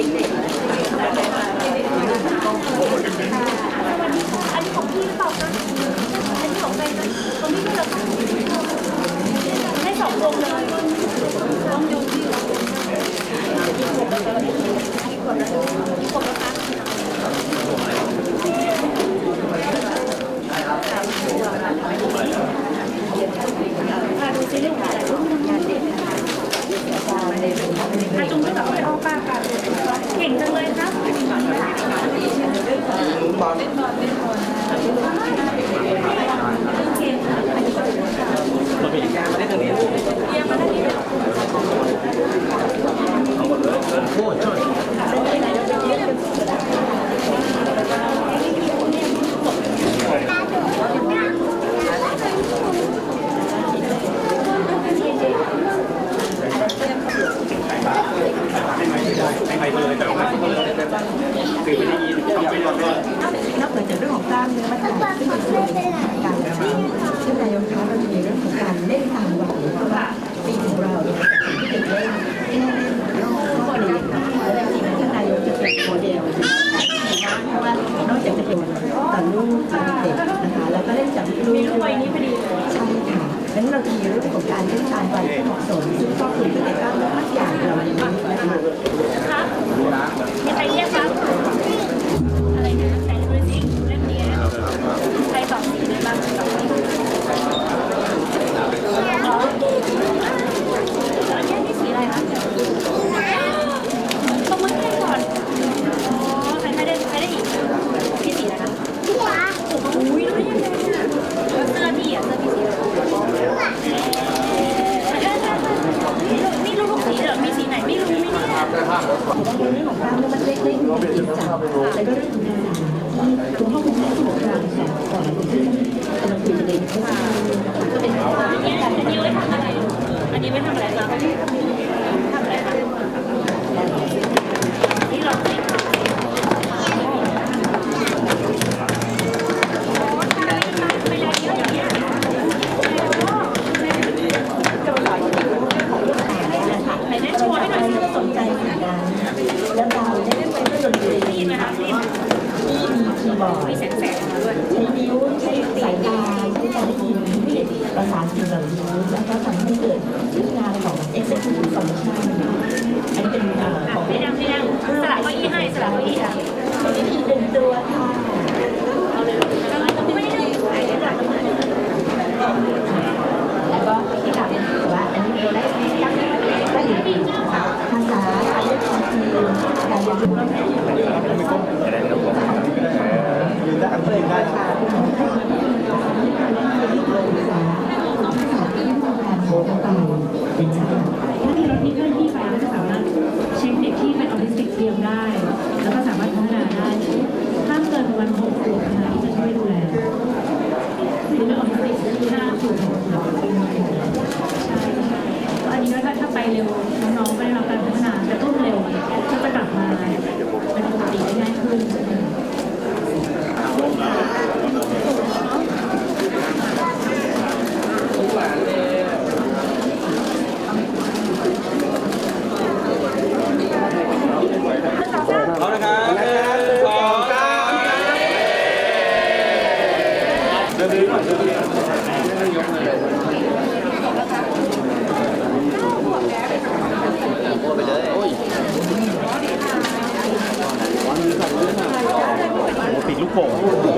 อันนี้ของพี่หรือเปล่าคะอันนี้ของใครนะของพี่ก็เหรอคะให้สองวงเลยลองดูที่ขวบแล้วขวบแล้วคะพาดูซิลูกอะลูกงานเด็กอาจุงไม่ต้องไปอ้อป้าค่ะเก่งจังเลยครับ นอ นอกจากเรื่องของกล้ามเนื้อมัดใหญ่ซึ่งเป็นส่วนหนึ่งของการซึ่งนายกคะมันมีเรื่องของการเล่นตามวัยว่าปีของเราเนี่ยที่เด็กเล่นที่เล่นนอกก็เรียนและจริงๆท่านนายกจะเป็นโมเดลเพราะว่านอกจากจะเป็นต่อลูกเด็กนะคะแล้วก็เล่นกับลูกมีลูกวัยนี้พอดีใช่ค่ะงนั้นเราจะมีเรื่องของการเล่นตามวัยที่เหมาะสมซึ่งก็คือพฤติกรรมและมัดใหญ่เราในนี้นะคะ ครับมีใครเรียกครับ อะไรนะใส่ดูสิเล่มนี้นะใครสองสีเลยบ้างสองสีอ๋อแล้วอันนี้นี่สีอะไรคะตรงมือให้ก่อน อ๋อ ใครใครได้ใครได้อีกพี่สีอะไรคะอุ้ยแล้วยังไงอะแล้วเสื้อพี่อะเสื้อพี่สีอะไรนี่ลูกสีเหรอ มีสีไหนไม่รู้ไหมเนี่ย เรื่องของกล้ามเนื้อ มัดเล็ก ด้วยใช้นิ้วใช้สายตาใช้การได้ยินประสานสิ่งเหล่านี้แล้วก็ทำให้เกิดชื่องานของ executive function อันนี้เป็นของไม่ดังไม่ดังสลับก็ยี่ให้สลับก็ยี่อะตัวนี้คือเป็นตัวค่ะเอาเลยแล้วก็ที่กล่าวว่าอันนี้เราได้ตั้งแต่ยู่ภาษาคือการเรียนรู้ ไปเร็วน้องๆก็ได้รับ โป่ง